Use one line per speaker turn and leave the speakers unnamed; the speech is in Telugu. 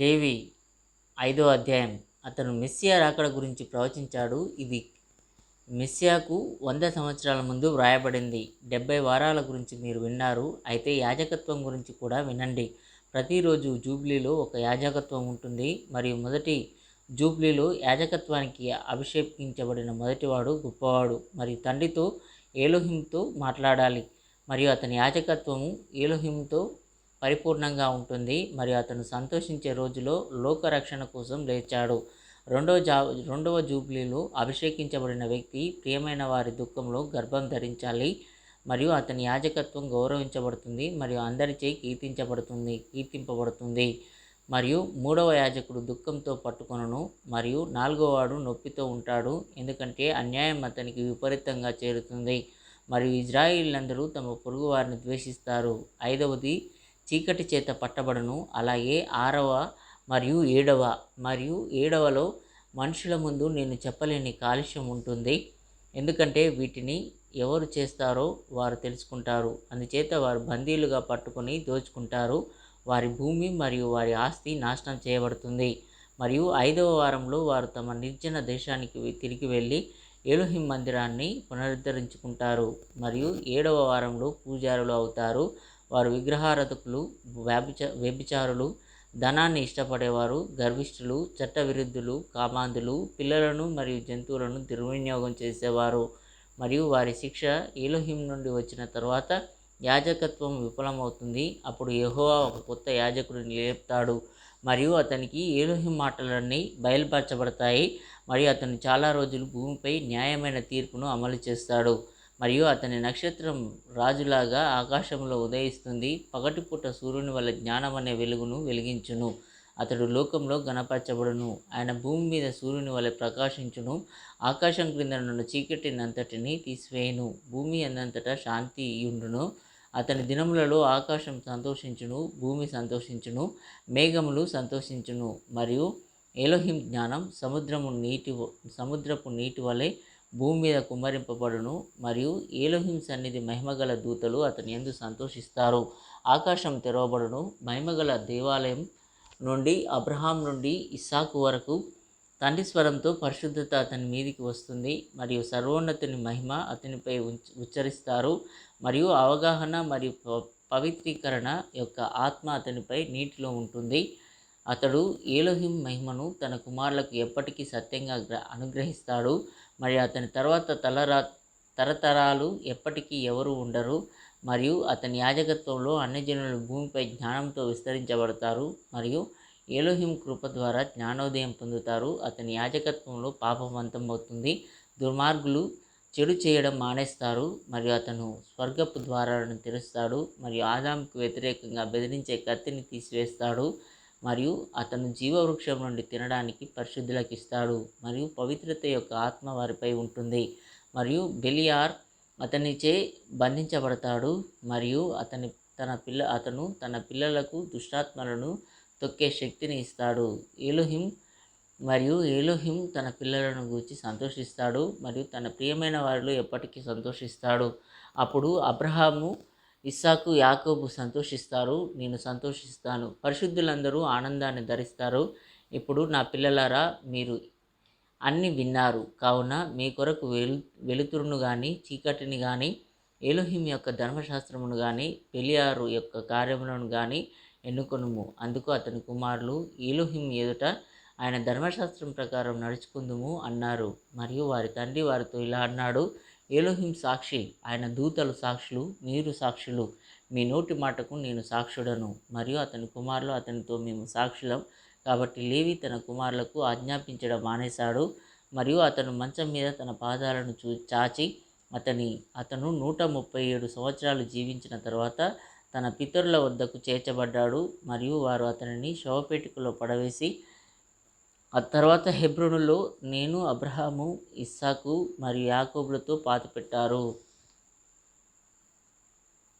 లేవి ఐదో అధ్యాయం. అతను మెస్సియా రాకడ గురించి ప్రవచించాడు. ఇది మెస్సియాకు వంద సంవత్సరాల ముందు వ్రాయబడింది. డెబ్బై వారాల గురించి మీరు విన్నారు. అయితే యాజకత్వం గురించి కూడా వినండి. ప్రతిరోజు జూబ్లీలో ఒక యాజకత్వం ఉంటుంది. మరియు మొదటి జూబ్లీలో యాజకత్వానికి అభిషేకించబడిన మొదటివాడు గొప్పవాడు. మరియు తండ్రితో ఏలోహింతో మాట్లాడాలి. మరియు అతని యాజకత్వము ఏలోహింతో పరిపూర్ణంగా ఉంటుంది. మరియు అతను సంతోషించే రోజులో లోకరక్షణ కోసం లేచాడు. రెండవ జా రెండవ జూబ్లీలో అభిషేకించబడిన వ్యక్తి ప్రియమైన వారి దుఃఖంలో గర్భం ధరించాలి. మరియు అతని యాజకత్వం గౌరవించబడుతుంది. మరియు అందరిచే కీర్తించబడుతుంది కీర్తింపబడుతుంది. మరియు మూడవ యాజకుడు దుఃఖంతో పట్టుకొనను. మరియు నాలుగవవాడు నొప్పితో ఉంటాడు. ఎందుకంటే అన్యాయం అతనికి విపరీతంగా చేరుతుంది. మరియు ఇజ్రాయిలందరూ తమ పొరుగు వారిని ద్వేషిస్తారు. ఐదవది చీకటి చేత పట్టబడను. అలాగే ఆరవ మరియు ఏడవ మరియు ఏడవలో మనుషుల ముందు నేను చెప్పలేని కాలుష్యం ఉంటుంది. ఎందుకంటే వీటిని ఎవరు చేస్తారో వారు తెలుసుకుంటారు. అందుచేత వారు బందీలుగా పట్టుకొని దోచుకుంటారు. వారి భూమి మరియు వారి ఆస్తి నాశనం చేయబడుతుంది. మరియు ఐదవ వారంలో వారు తమ నిర్జన దేశానికి తిరిగి వెళ్ళి ఏలుహిం మందిరాన్ని పునరుద్ధరించుకుంటారు. మరియు ఏడవ వారంలో పూజారులు అవుతారు. వారు విగ్రహారధకులు వ్యభిచ వ్యభిచారులు ధనాన్ని ఇష్టపడేవారు గర్విష్ఠులు చట్టవిరుద్ధులు కామాంధులు పిల్లలను మరియు జంతువులను దుర్వినియోగం చేసేవారు. మరియు వారి శిక్ష ఏలోహిం నుండి వచ్చిన తర్వాత యాజకత్వం విఫలమవుతుంది. అప్పుడు యహోవా ఒక కొత్త యాజకుడిని లేపుతాడు మరియు అతనికి ఏలోహిం మాటలన్నీ బయలుపరచబడతాయి. మరియు అతను చాలా రోజులు భూమిపై న్యాయమైన తీర్పును అమలు చేస్తాడు. మరియు అతని నక్షత్రం రాజులాగా ఆకాశంలో ఉదయిస్తుంది. పగటిపూట సూర్యుని వల్ల జ్ఞానం అనే వెలుగును వెలిగించును. అతడు లోకంలో గణపరచబడును ఆయన భూమి మీద సూర్యుని వలె ప్రకాశించును. ఆకాశం క్రింద నుండి చీకటినంతటిని తీసివేయును. భూమి అన్నంతటా శాంతి ఉండును అతని దినములలో ఆకాశం సంతోషించును. భూమి సంతోషించును. మేఘములు సంతోషించును. మరియు ఏలోహిం జ్ఞానం సముద్రము నీటి సముద్రపు నీటి వలె భూమి మీద కుమ్మరింపబడును మరియు ఏలోహిం సన్నిధి మహిమగల దూతలు అతని ఎందు సంతోషిస్తారు. ఆకాశం తెరవబడును మహిమగల దేవాలయం నుండి అబ్రహాం నుండి ఇస్సాకు వరకు తండ్రి స్వరంతో పరిశుద్ధత అతని మీదికి వస్తుంది మరియు సర్వోన్నతుని మహిమ అతనిపై ఉచ్చరిస్తారు మరియు అవగాహన మరియు ప- పవిత్రీకరణ యొక్క ఆత్మ అతనిపై నీటిలో ఉంటుంది. అతడు ఏలోహిం మహిమను తన కుమారులకు ఎప్పటికీ సత్యంగా అనుగ్రహిస్తాడు. మరియు అతని తర్వాత తలరా తరతరాలు ఎప్పటికీ ఎవరు ఉండరు మరియు అతని యాజకత్వంలో అన్ని జనులు భూమిపై జ్ఞానంతో విస్తరించబడతారు మరియు ఏలోహిం కృప ద్వారా జ్ఞానోదయం పొందుతారు. అతని యాజకత్వంలో పాపవంతం అవుతుంది. దుర్మార్గులు చెడు చేయడం మానేస్తారు మరియు అతను స్వర్గపు ద్వారాలను తెరుస్తాడు మరియు ఆదాంకు వ్యతిరేకంగా బెదిరించే కత్తిని తీసివేస్తాడు. మరియు అతను జీవవృక్షం నుండి తినడానికి పరిశుద్ధులకు ఇస్తాడు మరియు పవిత్రత యొక్క ఆత్మ వారిపై ఉంటుంది. మరియు బెలియార్ అతనిచే బంధించబడతాడు మరియు అతని తన పిల్ల అతను తన పిల్లలకు దుష్టాత్మలను తొక్కే శక్తిని ఇస్తాడు. ఏలోహిం మరియు ఏలోహిం తన పిల్లలను గూర్చి సంతోషిస్తాడు మరియు తన ప్రియమైన వారిలో ఎప్పటికీ సంతోషిస్తాడు. అప్పుడు అబ్రహాము ఇస్సాకు యాకోబు సంతోషిస్తారు నేను సంతోషిస్తాను. పరిశుద్ధులందరూ ఆనందాన్ని ధరిస్తారు. ఇప్పుడు నా పిల్లలారా మీరు అన్ని విన్నారు. కావున మీ కొరకు వెలు వెలుతురును కానీ చీకటిని కానీ ఏలోహిం యొక్క ధర్మశాస్త్రమును కానీ పెలియారు యొక్క కార్యములను కానీ ఎన్నుకొనుము. అందుకు అతని కుమారులు ఏలోహిం ఎదుట ఆయన ధర్మశాస్త్రం ప్రకారం నడుచుకుందుము అన్నారు. మరియు వారి తండ్రి వారితో ఇలా అన్నాడు ఏలోహిం సాక్షి ఆయన దూతలు సాక్షులు మీరు సాక్షులు. మీ నోటి మాటకు నేను సాక్షుడను. మరియు అతని కుమారులు అతనితో మేము సాక్షులం. కాబట్టి లేవి తన కుమారులకు ఆజ్ఞాపించడం మానేశాడు. మరియు అతను మంచం మీద తన పాదాలను చూ చాచి అతని అతను నూట ముప్పై ఏడు సంవత్సరాలు జీవించిన తర్వాత తన పితరుల వద్దకు చేర్చబడ్డాడు. మరియు వారు అతనిని శవపేటికలో పడవేసి ఆ తర్వాత హెబ్రోనులో నేను అబ్రహాము ఇస్సాకు మరియు యాకోబులతో పాతిపెట్టారు.